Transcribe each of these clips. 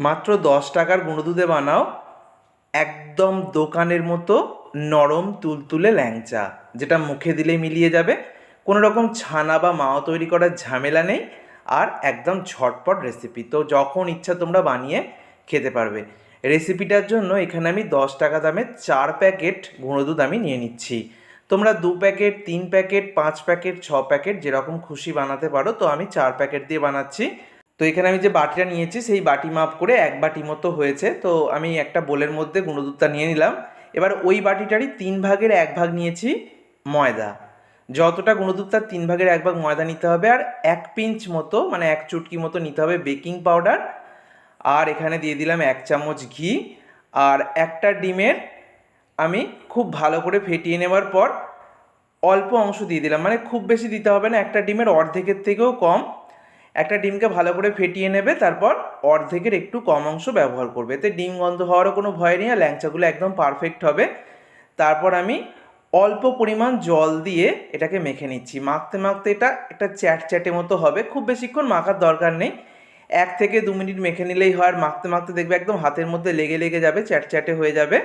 মাত্র দশ টাকার গুঁড়ো দুধে বানাও একদম দোকানের মতো নরম তুলতুলে ল্যাংচা, যেটা মুখে দিলেই মিলিয়ে যাবে। কোনো রকম ছানা বা মাও তৈরি করার ঝামেলা নেই আর একদম ঝটপট রেসিপি তো যখন ইচ্ছা তোমরা বানিয়ে খেতে পারবে। রেসিপিটার জন্য এখানে আমি দশ টাকা দামের চার প্যাকেট গুঁড়ো দুধ আমি নিয়ে নিচ্ছি। তোমরা দু প্যাকেট, তিন প্যাকেট, পাঁচ প্যাকেট, ছ প্যাকেট যেরকম খুশি বানাতে পারো, তো আমি চার প্যাকেট দিয়ে বানাচ্ছি। তো এখানে আমি যে বাটিটা নিয়েছি, সেই বাটি মাপ করে এক বাটি মতো হয়েছে। তো আমি একটা বোলের মধ্যে গুঁড়ো দুধটা নিয়ে নিলাম। এবার ওই বাটিটারই তিন ভাগের এক ভাগ নিয়েছি ময়দা। যতটা গুঁড়ো তার তিন ভাগের এক ভাগ ময়দা নিতে হবে আর এক পিঞ্চ মতো মানে এক চুটকি মতো নিতে হবে বেকিং পাউডার। আর এখানে দিয়ে দিলাম এক চামচ ঘি। আর একটা ডিমের আমি খুব ভালো করে ফেটিয়ে নেওয়ার পর অল্প অংশ দিয়ে দিলাম। মানে খুব বেশি দিতে হবে না, একটা ডিমের অর্ধেকের থেকেও কম। একটা ডিমকে ভালো করে ফেটিয়ে নেবে, তারপর অর্ধেকের একটু কম অংশ ব্যবহার করবে। এতে ডিম গন্ধ হওয়ারও কোনো ভয় নেই আর ল্যাংচাগুলো একদম পারফেক্ট হবে। তারপর আমি অল্প পরিমাণ জল দিয়ে এটাকে মেখে নিচ্ছি। মাখতে মাখতে এটা একটা চ্যাট চ্যাটে মতো হবে। খুব বেশিক্ষণ মাখার দরকার নেই। এক থেকে দু মিনিট মেখে নিলেই হয় আর মাখতে মাখতে দেখবে একদম হাতের মধ্যে লেগে লেগে যাবে, চ্যাট চ্যাটে হয়ে যাবে।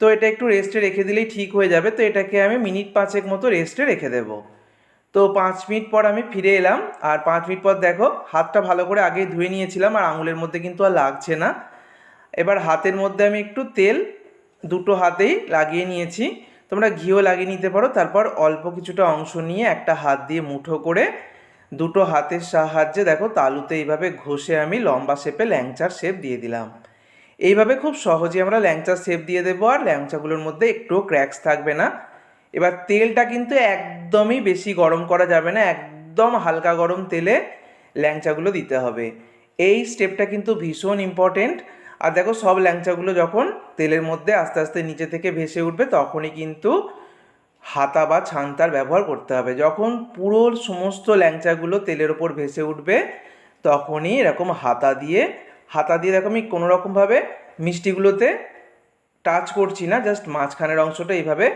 তো এটা একটু রেস্টে রেখে দিলেই ঠিক হয়ে যাবে। তো এটাকে আমি মিনিট পাঁচেক মতো রেস্টে রেখে দেবো। তো পাঁচ মিনিট পর আমি ফিরে এলাম। আর পাঁচ মিনিট পর দেখো, হাতটা ভালো করে আগে ধুয়ে নিয়েছিলাম আর আঙুলের মধ্যে কিন্তু আর লাগছে না। এবার হাতের মধ্যে আমি একটু তেল দুটো হাতেই লাগিয়ে নিয়েছি। তোমরা ঘিও লাগিয়ে নিতে পারো। তারপর অল্প কিছুটা অংশ নিয়ে একটা হাত দিয়ে মুঠো করে দুটো হাতের সাহায্যে দেখো, তালুতে এইভাবে ঘষে আমি লম্বা শেপে ল্যাংচার শেপ দিয়ে দিলাম। এইভাবে খুব সহজে আমরা ল্যাংচার শেপ দিয়ে দেবো। আর ল্যাংচাগুলোর মধ্যে একটুও ক্র্যাক্স থাকবে না। এবার তেলটা কিন্তু একদমই বেশি গরম করা যাবে না, একদম হালকা গরম তেলে ল্যাংচাগুলো দিতে হবে। এই স্টেপটা কিন্তু ভীষণ ইম্পর্টেন্ট আর দেখো সব ল্যাংচাগুলো যখন তেলের মধ্যে আস্তে আস্তে নিচে থেকে ভেসে উঠবে, তখনই কিন্তু হাতা বা ছান্তার ব্যবহার করতে হবে। যখন পুরো সমস্ত ল্যাংচাগুলো তেলের ওপর ভেসে উঠবে, তখনই এরকম হাতা দিয়ে হাতা দিয়ে দেখো আমি কোনো রকমভাবে মিষ্টিগুলোতে টাচ করছি না জাস্ট মাঝখানের অংশটা এইভাবে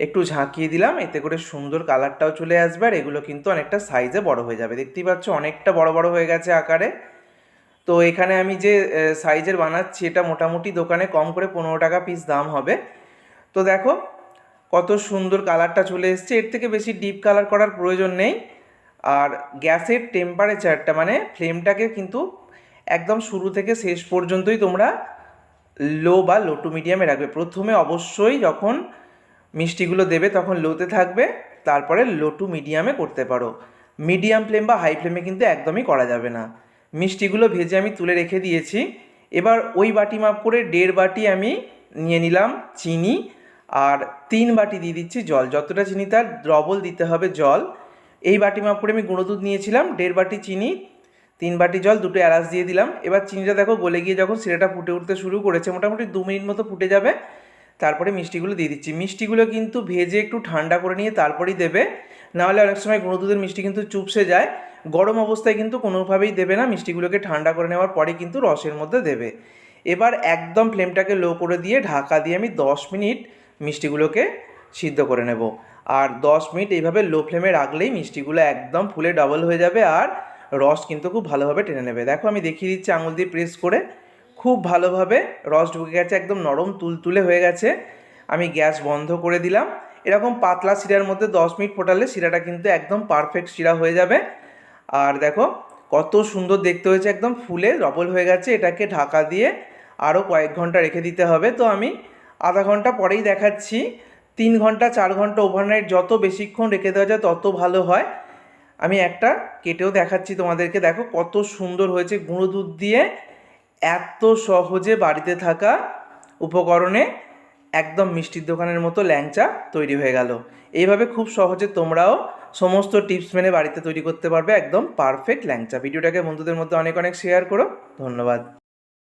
একটু ঝাঁকিয়ে দিলাম, এতে করে সুন্দর কালারটাও চলে আসবে আর এগুলো কিন্তু অনেকটা সাইজে বড় হয়ে যাবে। দেখতেই পাচ্ছ অনেকটা বড় বড় হয়ে গেছে আকারে। তো এখানে আমি যে সাইজের বানাচ্ছি, এটা মোটামুটি দোকানে কম করে পনেরো টাকা পিস দাম হবে। তো দেখো, কত সুন্দর কালারটা চলে এসছে। এর থেকে বেশি ডিপ কালার করার প্রয়োজন নেই। আর গ্যাসের টেম্পারেচারটা মানে ফ্লেমটাকে কিন্তু একদম শুরু থেকে শেষ পর্যন্তই তোমরা লো বা লো টু মিডিয়ামে রাখবে। প্রথমে অবশ্যই যখন মিষ্টিগুলো দেবে তখন লোতে থাকবে, তারপরে লো টু মিডিয়ামে করতে পারো। মিডিয়াম ফ্লেম বা হাই ফ্লেমে কিন্তু একদমই করা যাবে না। মিষ্টিগুলো ভেজে আমি তুলে রেখে দিয়েছি। এবার ওই বাটি মাপ করে দেড় বাটি আমি নিয়ে নিলাম চিনি, আর তিন বাটি দিয়ে দিচ্ছি জল। যতটা চিনি তার ডবল দিতে হবে জল। এই বাটি মাপ করে আমি গুঁড়ো দুধ নিয়েছিলাম, দেড় বাটি চিনি, তিন বাটি জল, দুটো এলাচ দিয়ে দিলাম। এবার চিনিটা দেখো গলে গিয়ে যখন সিরাটা ফুটে উঠতে শুরু করেছে, মোটামুটি দু মিনিট মতো ফুটে যাবে। তারপরে মিষ্টিগুলো দিয়ে দিচ্ছি। মিষ্টিগুলো কিন্তু ভেজে একটু ঠান্ডা করে নিয়ে তারপরেই দেবে। নাহলে অনেক সময় গুঁড়ো দুধের মিষ্টি কিন্তু চুপসে যায়। গরম অবস্থায় কিন্তু কোনোভাবেই দেবে না। মিষ্টিগুলোকে ঠান্ডা করে নেওয়ার পরে কিন্তু রসের মধ্যে দেবে। এবার একদম ফ্লেমটাকে লো করে দিয়ে ঢাকা দিয়ে আমি দশ মিনিট মিষ্টিগুলোকে সিদ্ধ করে নেব। আর দশ মিনিট এইভাবে লো ফ্লেমে রাখলেই মিষ্টিগুলো একদম ফুলে ডবল হয়ে যাবে আর রস কিন্তু খুব ভালোভাবে টেনে নেবে। দেখো আমি দেখিয়ে দিচ্ছি আঙুল দিয়ে প্রেস করে। খুব ভালোভাবে রস ঢুকে গেছে, একদম নরম তুলতুলে হয়ে গেছে। আমি গ্যাস বন্ধ করে দিলাম। এরকম পাতলা শিরার মধ্যে দশ মিনিট ফোটালে শিরাটা কিন্তু একদম পারফেক্ট শিরা হয়ে যাবে। আর দেখো, কত সুন্দর দেখতে হয়েছে, একদম ফুলে ডবল হয়ে গেছে। এটাকে ঢাকা দিয়ে আরও কয়েক ঘণ্টা রেখে দিতে হবে। তো আমি আধা ঘণ্টা পরেই দেখাচ্ছি। তিন ঘণ্টা, চার ঘণ্টা ওভারনাইট যত বেশিক্ষণ রেখে দেওয়া যায়, তত ভালো হয়। আমি একটা কেটেও দেখাচ্ছি তোমাদেরকে। দেখো কত সুন্দর হয়েছে, গুঁড়ো দুধ দিয়ে এত সহজে বাড়িতে থাকা উপকরণে একদম মিষ্টির দোকানের মতো ল্যাংচা তৈরি হয়ে গেল। এইভাবে খুব সহজে তোমরাও সমস্ত টিপস মেনে বাড়িতে তৈরি করতে পারবে একদম পারফেক্ট ল্যাংচা। ভিডিওটাকে বন্ধুদের মধ্যে অনেক অনেক শেয়ার করো। ধন্যবাদ।